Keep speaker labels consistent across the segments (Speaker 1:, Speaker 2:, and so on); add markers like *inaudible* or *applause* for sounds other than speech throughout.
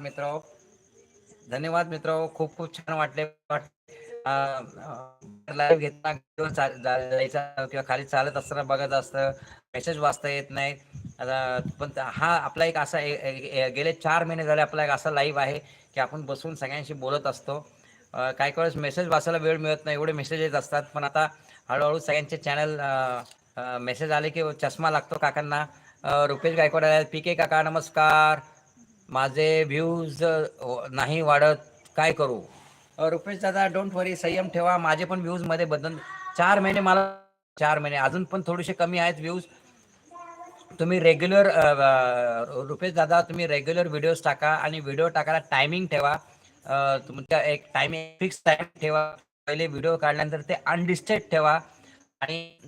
Speaker 1: मित्र. धन्यवाद मित्र. खूप खूप छान वाटले. लाईव्ह घेताना जायचा किंवा खाली चालत असताना बघत असतं. मेसेज वाचता येत नाही पण हा आपला एक असा गेले चार महिने झाले आपला एक असा लाईव्ह आहे की आपण बसून सगळ्यांशी बोलत असतो. काही वेळेस मेसेज वाचायला वेळ मिळत नाही. एवढे मेसेज येत असतात. पण आता हळूहळू सगळ्यांचे चॅनल मेसेज आले की चष्मा लागतो काकांना. रुपेश गायकवाड पी के काका नमस्कार. माझे व्ह्यूज नाही वाढत काय करू? रुपेश दादा डोंट वरी संयम ठेवा. माझे पण व्ह्यूजमध्ये बदल. चार महिने मला चार महिने. अजून पण थोडेसे कमी आहेत व्ह्यूज तुम्ही रेग्युलर रुपेश दादा तुम्ही रेग्युलर व्हिडिओज टाका आणि व्हिडिओ टाकायला टायमिंग ठेवा. तुमच्या एक टायमिंग फिक्स टाइम ठेवा. पहिले व्हिडिओ काढल्यानंतर ते अनडिस्टेड ठेवा. आणि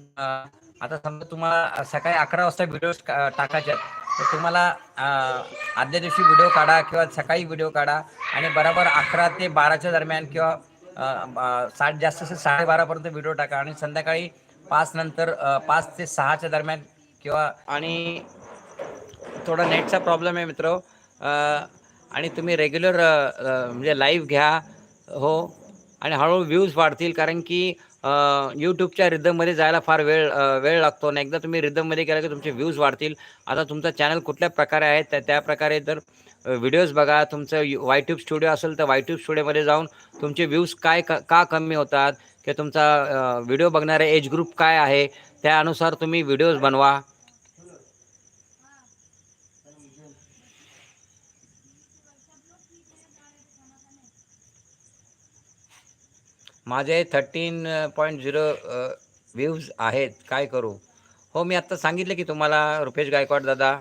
Speaker 1: आता समजा तुम्हाला सकाळी अकरा वाजता व्हिडिओ टाकायचे तर तुम्हाला आदल्या दिवशी व्हिडिओ काढा किंवा सकाळी व्हिडिओ काढा आणि बरोबर अकरा ते बाराच्या दरम्यान किंवा साठ जास्त साडेबारापर्यंत व्हिडिओ टाका आणि संध्याकाळी पाच नंतर पाच ते सहाच्या दरम्यान किंवा आणि थोडा नेटचा प्रॉब्लेम आहे मित्र आणि तुम्ही रेग्युलर म्हणजे लाईव्ह घ्या हो आणि हळूहळू व्ह्यूज वाढतील कारण की यूट्यूबच्या रिदममध्ये जायला फार वेळ वेळ लागतो आणि एकदा तुम्ही रिदममध्ये गेला की तुमचे व्ह्यूज वाढतील. आता तुमचा चॅनल कुठल्या प्रकारे आहे त्या त्या प्रकारे जर व्हिडिओज बघा तुमचं वायट्यूब स्टुडिओ असेल तर वायट्यूब स्टुडिओमध्ये जाऊन तुमचे व्ह्यूज काय का कमी होतात? किंवा तुमचा व्हिडिओ बघणारे एज ग्रुप काय आहे? त्यानुसार तुम्ही व्हिडिओज बनवा. माझे थर्टीन पॉईंट झिरो व्ह्यूज आहेत. काय करू? हो मी आत्ता सांगितलं की तुम्हाला रुपेश गायकवाड दादा.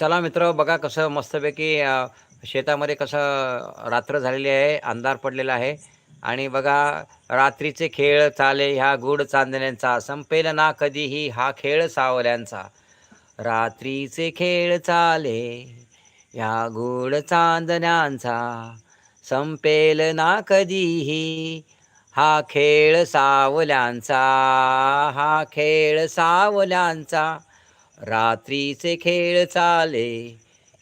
Speaker 1: चला मित्र बघा कसं मस्तपैकी शेतामध्ये कसं रात्र झालेली आहे अंधार पडलेला आहे. आणि बघा रात्रीचे खेळ चाले ह्या गुड चांदण्यांचा. संपेल ना कधीही हा खेळ सावल्यांचा. रात्रीचे खेळ चाले ह्या गुड चांदण्यांचा. संपेल ना कधीही हा खेळ सावल्यांचा. हा खेळ सावल्यांचा. रात्रीचे खेळ चाले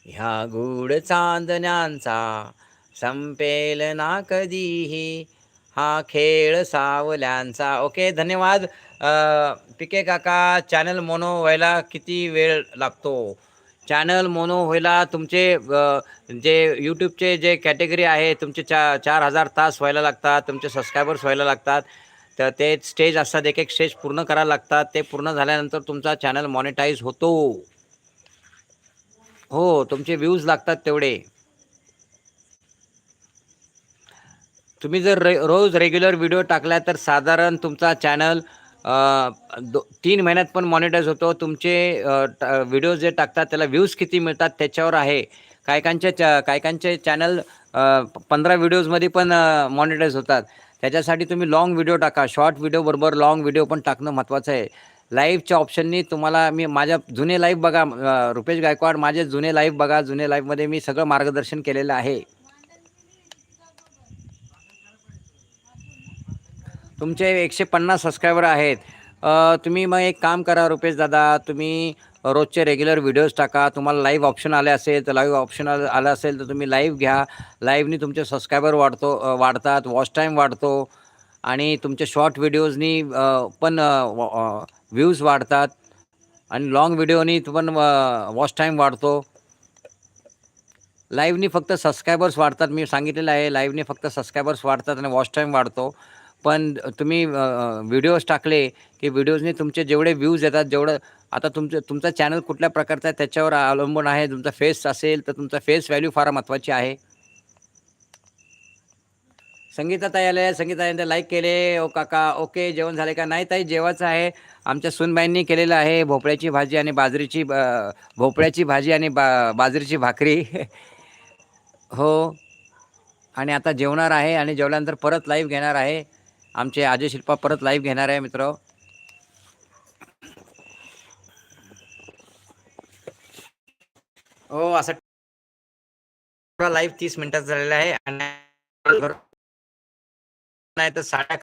Speaker 1: ह्या गूढ चांदण्यांचा संपेल ना कधीही. हा खेळ सावल्यांचा. ओके धन्यवाद. पिके काका चॅनल मोनो व्हायला किती वेळ लागतो? चॅनल मोनो व्हायला तुमचे जे यूट्यूबचे जे कॅटेगरी आहे तुमचे चा चार हजार तास व्हायला लागतात तुमचे सबस्क्रायबर्स व्हायला लागतात तर ते स्टेज असतात एक एक स्टेज पूर्ण करायला लागतात ते पूर्ण झाल्यानंतर तुमचा चॅनल मॉनिटाईज होतो. हो तुमचे व्ह्यूज लागतात तेवढे. तुम्ही जर रे रोज रेग्युलर व्हिडिओ टाकला तर साधारण तुमचा चॅनल दो तीन महिन्यात पण मॉनिटाईज होतो. तुमचे व्हिडिओ जे टाकतात त्याला व्ह्यूज किती मिळतात त्याच्यावर आहे. कायकांचे च कायकांचे चॅनल पंधरा व्हिडिओजमध्ये पण मॉनिटाईज होतात. त्याच्यासाठी तुम्ही लाँग व्हिडिओ टाका. शॉर्ट व्हिडिओबरोबर लाँग व्हिडिओ पण टाकणं महत्त्वाचं आहे. लाईव्हच्या ऑप्शननी तुम्हाला मी माझ्या जुने लाईव्ह बघा रुपेश गायकवाड माझे जुने लाईव्ह बघा जुने लाईव्हमध्ये मी सगळं मार्गदर्शन केलेलं आहे. तुमचे एकशे पन्नास सबस्क्रायबर आहेत. तुम्ही मग एक काम करा रुपेश दादा तुम्ही रोजचे रेग्युलर व्हिडिओज टाका. तुम्हाला लाईव्ह ऑप्शन आले असेल तर लाईव्ह ऑप्शन आलं असेल तर तुम्ही लाईव्ह घ्या. लाईव्हनी तुमचे सबस्क्रायबर वाढतो वाढतात वॉच टाईम वाढतो. आणि तुमच्या शॉर्ट व्हिडिओजनी पण व्ह्यूज वाढतात आणि लाँग व्हिडिओनी पण वॉच टाईम वाढतो. लाईव्हनी फक्त सबस्क्रायबर्स वाढतात. मी सांगितलेलं आहे लाईव्हनी फक्त सबस्क्रायबर्स वाढतात आणि वॉच टाईम वाढतो. पण तुम्ही व्हिडिओज टाकले की व्हिडिओजने तुमचे जेवढे व्ह्यूज येतात जेवढं आता तुमचं तुमचा चॅनल कुठल्या प्रकारचा आहे त्याच्यावर अवलंबून आहे तुमचा फेस असेल तर तुमचा फेस व्हॅल्यू फार महत्त्वाची आहे. संगीता ताई आले संगीता ताईंनी लाईक केले. ओ काका ओके. जेवण झाले का? नाही ताई जेवायचं आहे. आमच्या सुनबाईंनी केलेलं आहे भोपळ्याची भाजी आणि बाजरीची भोपळ्याची भाजी आणि बा बाजरीची भाकरी. *laughs* हो. आणि आता जेवणार आहे आणि जेवल्यानंतर परत लाईव्ह घेणार आहे. आमचे अजय शिल्पा परत लाईव्ह घेणार आहे मित्र. हो असं लाईव्ह तीस मिनटात झालेला आहे. आणि नाही तर साड्या